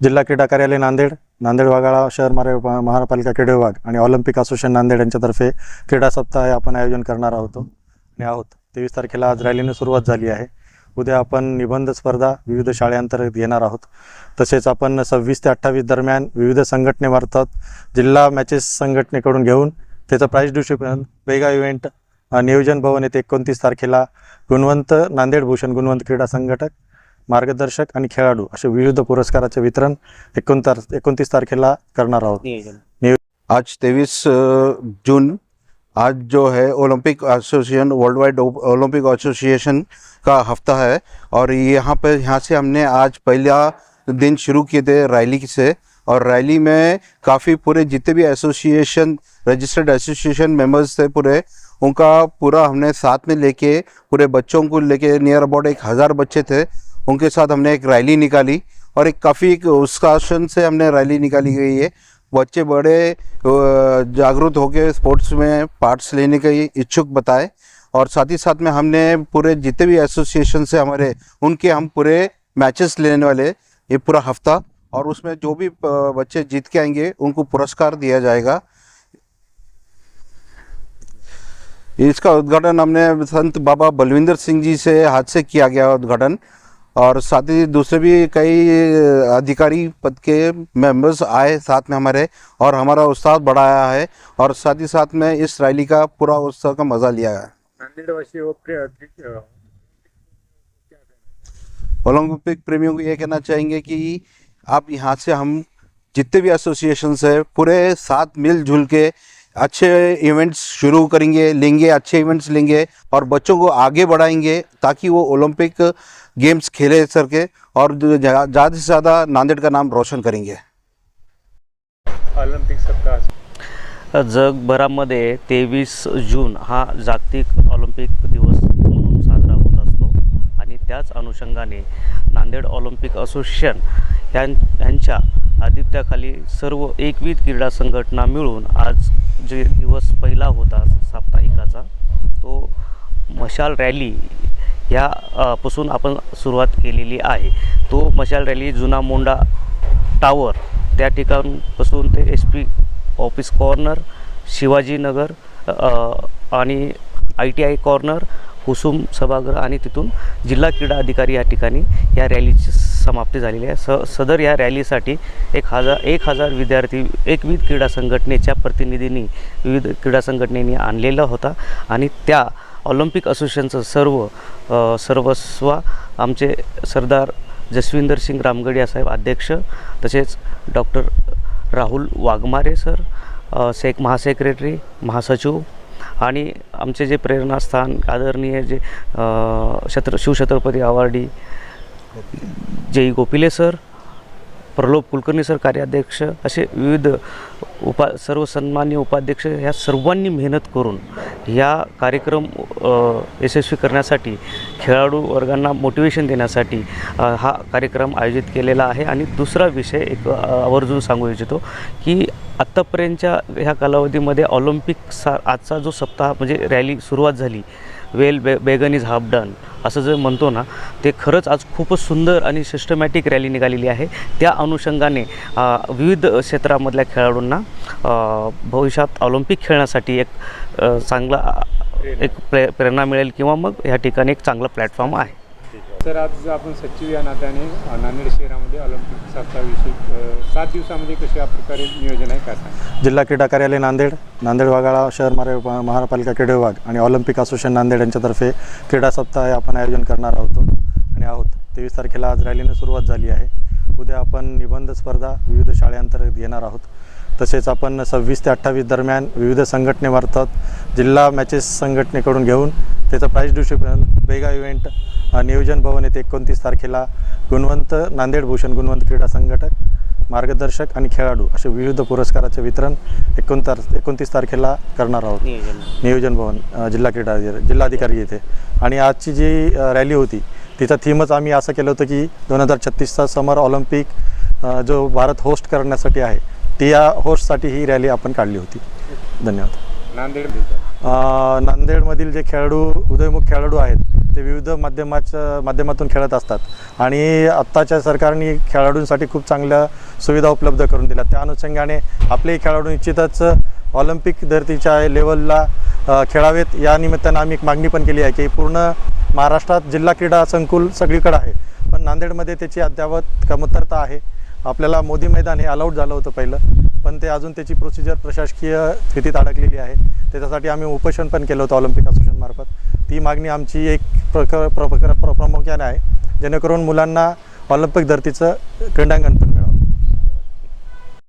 जिल्हा क्रीडा कार्यालय नांदेड नांदेड वाघाळा शहर महा महानगरपालिका क्रीडा विभाग आणि ऑलिम्पिक असोसिएशन नांदेड यांच्यातर्फे क्रीडा सप्ताह हे आपण आयोजन करणार आहोत. आणि आहोत. तेवीस तारखेला आज रॅलीने सुरुवात झाली आहे. उद्या आपण निबंध स्पर्धा विविध शाळेअंतर्गत घेणार आहोत. तसेच आपण सव्वीस ते अठ्ठावीस दरम्यान विविध संघटनेमार्फत जिल्हा मॅचेस संघटनेकडून घेऊन त्याचं प्राईज डिस्ट्रीब्युशन वेगळा इव्हेंट नियोजन भवन येथे एकोणतीस तारखेला गुणवंत नांदेड भूषण गुणवंत क्रीडा संघटक मार्गदर्शक आणि खेळाडू असे विविध पुरस्काराचे वितरण एकोणतार एकोणतीस तारखेला करणार आहोत. आज तेईस जून. आज जो है Olympic association world wide Olympic association का हफ़्ता है और यहाँ पे यहाँ से हमने आज पहला दिन शुरू किए थे रैली से और रैली में काफ़ी पूरे जितने भी एसोसिएशन रजिस्टर्ड एसोसिएशन मेंबर्स थे पूरे उनका पूरा हमने साथ में लेके पूरे बच्चों को लेके नियर अबाउट एक हज़ार बच्चे थे। उनके साथ हमने एक रैली निकाली और एक काफ़ी एक उत्साहन से हमने रैली निकाली गई है। बच्चे बड़े जागरूक होकर स्पोर्ट्स में पार्ट्स लेने के इच्छुक बताए और साथ ही साथ में हमने पूरे जितने भी एसोसिएशन से हमारे, उनके हम पूरे मैचेस लेने वाले ये पूरा हफ़्ता और उसमें जो भी बच्चे जीत के आएँगे, उनको पुरस्कार दिया जाएगा। इसका उद्घाटन हमने संत बाबा बलविंदर सिंह जी से हाथ से किया गया उद्घाटन। और साथ ही दूसरे भी कई अधिकारी पद के मेंबर्स आए साथ में हमारे और हमारा उत्साह बढ़ाया है और साथ ही साथ में इस रैली का पूरा उत्साह का मज़ा लिया है। ओलंपिक प्रेमियों को ये कहना चाहेंगे कि आप यहाँ से हम जितने भी एसोसिएशन है पूरे साथ मिलजुल के अच्छे इवेंट्स शुरू करेंगे लेंगे अच्छे इवेंट्स लेंगे और बच्चों को आगे बढ़ाएंगे ताकि वो ओलंपिक गेम्स खेले सर के और ज़्यादा से ज़्यादा नांदेड़ का नाम रोशन करेंगे। ऑलिम्पिक सप्ताह। जगभरामध्ये तेवीस जून हा जागतिक ऑलिम्पिक दिवस म्हणून साजरा होत असतो आणि त्याच अनुषंगाने नांदेड ऑलिम्पिक असोसिएशन यां यांच्या आधिपत्याखाली सर्व एकविध क्रीडा संघटना मिळून आज जे दिवस पहिला होता साप्ताहिकाचा तो मशाल रॅली ह्या पासून आपण सुरुवात केलेली आहे. तो मशाल रॅली जुना मोंडा टावर त्या ठिकाणपासून ते S P office corner Shivajinagar आणि I T I corner Kusum सभागृह आणि तिथून जिल्हा क्रीडा अधिकारी या ठिकाणी या रॅलीची समाप्ती झालेली आहे. स सदर या रॅलीसाठी एक हजार एक हजार विद्यार्थी एकविध क्रीडा संघटनेच्या प्रतिनिधींनी विविध क्रीडा संघटनेनी आणलेला होता आणि त्या ऑलिम्पिक असोसिएशनचं सर्व सर्वस्वा सर्वस्व आमचे सरदार जसविंदर सिंग रामगडिया साहेब अध्यक्ष तसेच डॉक्टर राहुल वाघमारे सर सेक महासेक्रेटरी महासचिव आणि आमचे जे प्रेरणास्थान आदरणीय जे छत्र शिवछत्रपती आवार्डी जयी गोपिले सर प्रलोभ कुलकर्णी सर कार्याध्यक्ष असे विविध उपा सर्व सन्मान्य उपाध्यक्ष ह्या सर्वांनी मेहनत करून ह्या कार्यक्रम यशस्वी करण्यासाठी खेळाडू वर्गांना मोटिवेशन देण्यासाठी हा कार्यक्रम आयोजित केलेला आहे. आणि दुसरा विषय एक आवर्जून सांगू इच्छितो की आत्तापर्यंतच्या ह्या कालावधीमध्ये ऑलिम्पिक सा आजचा जो सप्ताह म्हणजे रॅली सुरुवात झाली वेल बे बेगन इज हाफ डन असं जे म्हणतो ना ते खरंच आज खूपच सुंदर आणि सिस्टमॅटिक रॅली निघालेली आहे. त्या अनुषंगाने विविध क्षेत्रामधल्या खेळाडूंना भविष्यात ऑलिम्पिक खेळण्यासाठी एक चांगला एक प्रे प्रेरणा मिळेल किंवा मग ह्या ठिकाणी एक चांगला प्लॅटफॉर्म आहे. तर आज आपण सचिव या नात्याने नांदेड शहरामध्ये ऑलिम्पिक सप्ताहाविषयी सात दिवसामध्ये कशा प्रकारे नियोजन आहे काय जिल्हा क्रीडा कार्यालय नांदेड नांदेड वाघाळा शहर मारे महानगरपालिका क्रीडा विभाग आणि ऑलिम्पिक असोसिएशन नांदेड यांच्यातर्फे क्रीडा सप्ताह हे आपण आयोजन करणार आहोत आणि आहोत. तेवीस तारखेला आज रॅलीने सुरुवात झाली आहे. उद्या आपण निबंध स्पर्धा विविध शाळेअंतर्गत घेणार आहोत. तसेच आपण सव्वीस ते अठ्ठावीस दरम्यान विविध संघटनेमार्फत जिल्हा मॅचेस संघटनेकडून घेऊन त्याचं प्राईज डिस्ट्रीब्युशन वेगा इव्हेंट नियोजन भवन येथे एकोणतीस तारखेला गुणवंत नांदेड भूषण गुणवंत क्रीडा संघटक मार्गदर्शक आणि खेळाडू असे विविध पुरस्काराचे वितरण एकोणतार एकोणतीस तारखेला करणार आहोत. नियोजन भवन. जिल्हा क्रीडा अधिकारी- जिल्हाधिकारी येथे. आणि आजची जी रॅली होती तिचं थीमच आम्ही असं केलं होतं की दोन हजार छत्तीसचा समर ऑलिम्पिक जो भारत होस्ट करण्यासाठी आहे ती या होस्टसाठी ही रॅली आपण काढली होती. धन्यवाद. नांदेड नांदेडमधील जे खेळाडू उदयमुख खेळाडू आहेत ते विविध माध्यमाच्या माध्यमातून खेळत असतात. आणि आत्ताच्या सरकारने खेळाडूंसाठी खूप चांगल्या सुविधा उपलब्ध करून दिल्या. त्या अनुषंगाने आपलेही खेळाडू निश्चितच ऑलिम्पिक धर्तीच्या लेवलला खेळावेत. या निमित्तानं आम्ही एक मागणी पण केली आहे की पूर्ण महाराष्ट्रात जिल्हा क्रीडा संकुल सगळीकडे आहे. पण नांदेडमध्ये त्याची अद्यावत कमतरता आहे. आपल्याला मोदी मैदान हे अलाउड झालं होतं पहिलं. पण ते अजून त्याची प्रोसिजर प्रशासकीय स्थितीत अडकलेली आहे. त्याच्यासाठी आम्ही उपोषण पण केलं होतं ऑलिम्पिक असोसिएशनमार्फत. ती मागणी आमची एक प्रक प्र प्र- प्र- प्रामुख्याने आहे. जेणेकरून मुलांना ऑलिम्पिक धर्तीचं क्रीडांगण